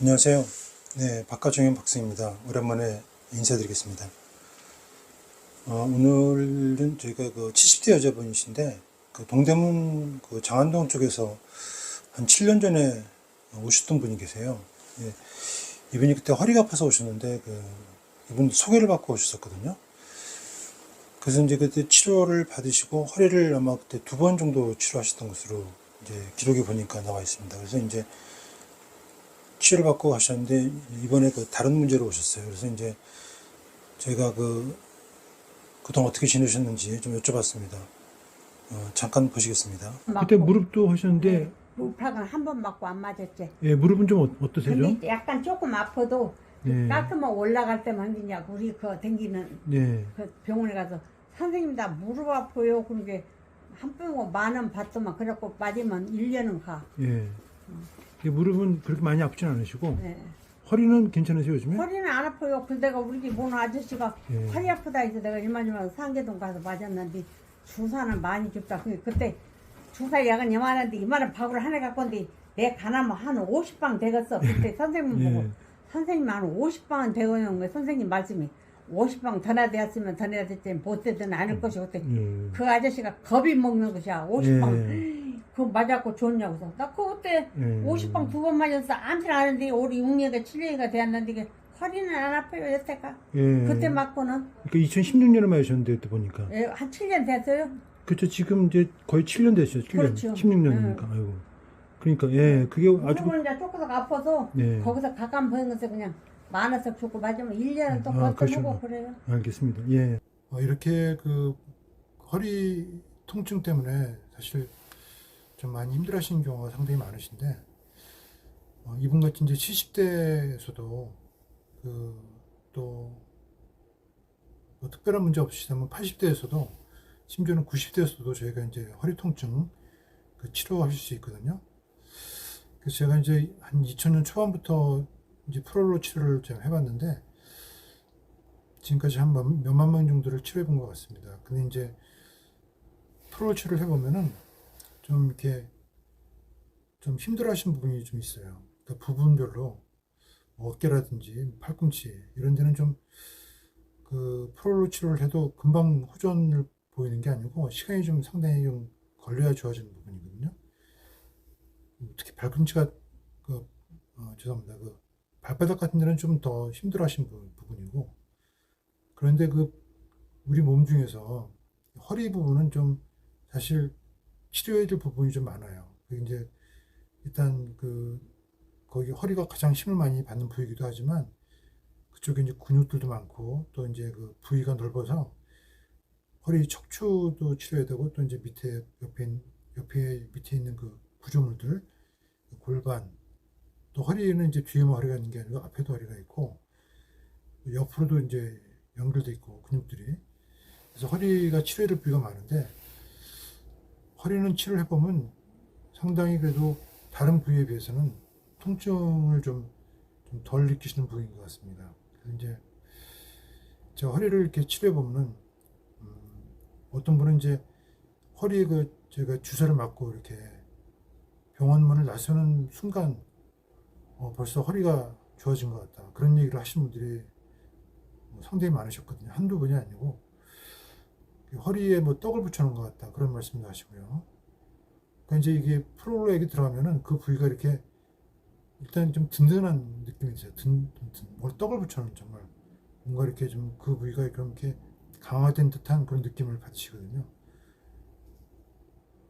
안녕하세요. 네, 박가정현 박사입니다. 오랜만에 인사드리겠습니다. 어, 오늘은 저희가 그 70대 여자분이신데, 그 동대문 그 장안동 쪽에서 한 7년 전에 오셨던 분이 계세요. 예, 이분이 그때 허리가 아파서 오셨는데, 그, 이분 소개를 받고 오셨었거든요. 그래서 이제 그때 치료를 받으시고 허리를 아마 그때 두 번 정도 치료하셨던 것으로 이제 기록에 보니까 나와 있습니다. 그래서 이제 치료를 받고 가셨는데 이번에 그 다른 문제로 오셨어요. 그래서 이제 저희가 그 그동안 어떻게 지내셨는지 좀 여쭤봤습니다. 어, 잠깐 보시겠습니다. 그때 무릎도 하셨는데 무파가 한 번 맞고 안 맞았지. 예, 무릎은 좀 어- 어떠세요? 좀? 근데 약간 조금 아파도 예. 깔끔하게 올라갈 때만 그냥 우리 그 댕기는 예. 그 병원에 가서 선생님 나 무릎 아파요. 그런 게한 병원 만원 받더만 그래갖고 맞으면 1년은 가. 예. 이 무릎은 그렇게 많이 아프진 않으시고 네. 허리는 괜찮으세요, 요즘에? 허리는 안 아파요. 근데 내가 우리 집 보는 아저씨가 예. 허리 아프다 해서 내가 이만저만 상계동 가서 맞았는데 주사는 많이 줬다. 그- 그때 주사 약은 이만한데 이만한 박으로 하나 갖고 온데 내 가나면 한 50방 되겠어. 그때 선생님 예. 보고 선생님 한 50방은 되고는 거예요. 선생님 말씀이 50방 더 나야 됐으면 더 나야 됐지 못 되든 않을 것이 그때 예. 그 아저씨가 겁이 먹는 것이야. 50방 예. 그거 맞았고 좋냐고 해서 나 그때 예. 50방 두 번 맞았어 암튼 아는데 우리 6년가 7년가 되었는데 이게 허리는 안 아파요 여태까 예. 그때 맞고는 그러니까 2016년에 맞으셨는데 그때 보니까. 예, 한 7년 됐어요 그렇죠. 지금 이제 거의 7년 됐어요. 7년. 그렇죠. 16년이니까. 아이고. 그러니까 예, 그게 아주 무릎은 이제 조금씩 아파서 네. 거기서 가까운 보는 것을 그냥 만 원씩 주고 맞으면 1년은 또 아, 버텨보고 그러시구나. 그래요 알겠습니다. 예. 이렇게 그 허리 통증 때문에 사실 좀 많이 힘들어 하시는 경우가 상당히 많으신데 어, 이분 같이 이제 70대에서도 그 또 뭐 특별한 문제 없으시다면 80대에서도 심지어는 90대에서도 저희가 이제 허리 통증 그 치료하실 수 있거든요. 그래서 제가 이제 한 2000년 초반부터 이제 프롤로 치료를 좀 해봤는데 지금까지 한 만- 몇만 명 정도를 치료해 본 것 같습니다. 근데 이제 프로 치료를 해보면은 좀 이렇게 좀 힘들어 하시는 부분이 좀 있어요. 그러니까 부분별로 뭐 어깨라든지 팔꿈치 이런 데는 좀 그 프롤로 치료를 해도 금방 호전을 보이는 게 아니고 시간이 좀 상당히 좀 걸려야 좋아지는 부분이거든요. 특히 발꿈치가 그 어, 죄송합니다. 그 발바닥 같은 데는 좀 더 힘들어 하시는 부- 부분이고 그런데 그 우리 몸 중에서 허리 부분은 좀 사실 치료해야 될 부분이 좀 많아요. 그게 이제 일단 그 거기 허리가 가장 힘을 많이 받는 부위이기도 하지만 그쪽에 이제 근육들도 많고 또 이제 그 부위가 넓어서 허리 척추도 치료해야 되고 또 이제 밑에 옆에 있- 옆에 밑에 있는 그 구조물들 그 골반 또 허리에는 이제 뒤에만 허리가 있는 게 아니고 앞에도 허리가 있고 옆으로도 이제 연결돼 있고 근육들이 그래서 허리가 치료해야 될 부위가 많은데 허리는 치료를 해보면 상당히 그래도 다른 부위에 비해서는 통증을 좀좀덜 느끼시는 부위인 것 같습니다. 이제 제가 허리를 이렇게 치료해 보면은 음, 어떤 분은 이제 허리에 그 제가 주사를 맞고 이렇게 병원 문을 나서는 순간 어, 벌써 허리가 좋아진 것 같다 그런 얘기를 하시는 분들이 뭐 상당히 많으셨거든요. 한두 분이 아니고 허리에 뭐 떡을 붙여놓은 것 같다 그런 말씀도 하시고요. 그러니까 이제 이게 얘기 들어가면은 그 부위가 이렇게 일단 좀 든든한 느낌이 있어요. 든, 든, 든, 뭘 떡을 붙여놓은 정말 뭔가 이렇게 좀 그 부위가 이렇게 강화된 듯한 그런 느낌을 받으시거든요.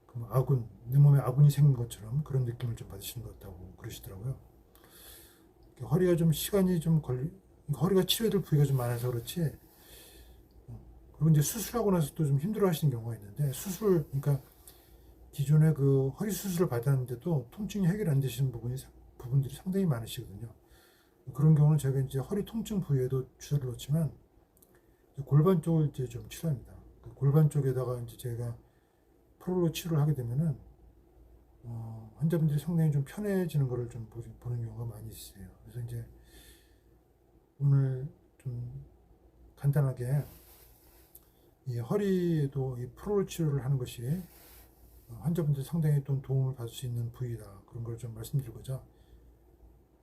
그럼 아군 내 몸에 아군이 생긴 것처럼 그런 느낌을 좀 받으시는 것 같다고 그러시더라고요. 허리가 좀 시간이 좀 걸리 허리가 치료될 부위가 좀 많아서 그렇지. 어, 그리고 이제 수술하고 나서 또 좀 힘들어 하시는 경우가 있는데 수술 그러니까 기존에 그 허리 수술을 받았는데도 통증이 해결 안 되시는 부분이 사- 부분들이 상당히 많으시거든요. 그런 경우는 제가 이제 허리 통증 부위에도 주사를 놓지만 골반 쪽을 이제 좀 치료합니다. 그 골반 쪽에다가 이제 제가 프로로 치료를 하게 되면은 어, 환자분들이 상당히 좀 편해지는 것을 좀 보, 보는 경우가 많이 있어요. 그래서 이제 오늘 좀 간단하게 이 허리에도 이 프롤 치료를 하는 것이 어, 환자분들 상당히 또 도움을 받을 수 있는 부위다. 그런 걸 좀 말씀드리고자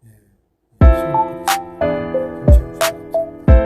예, 예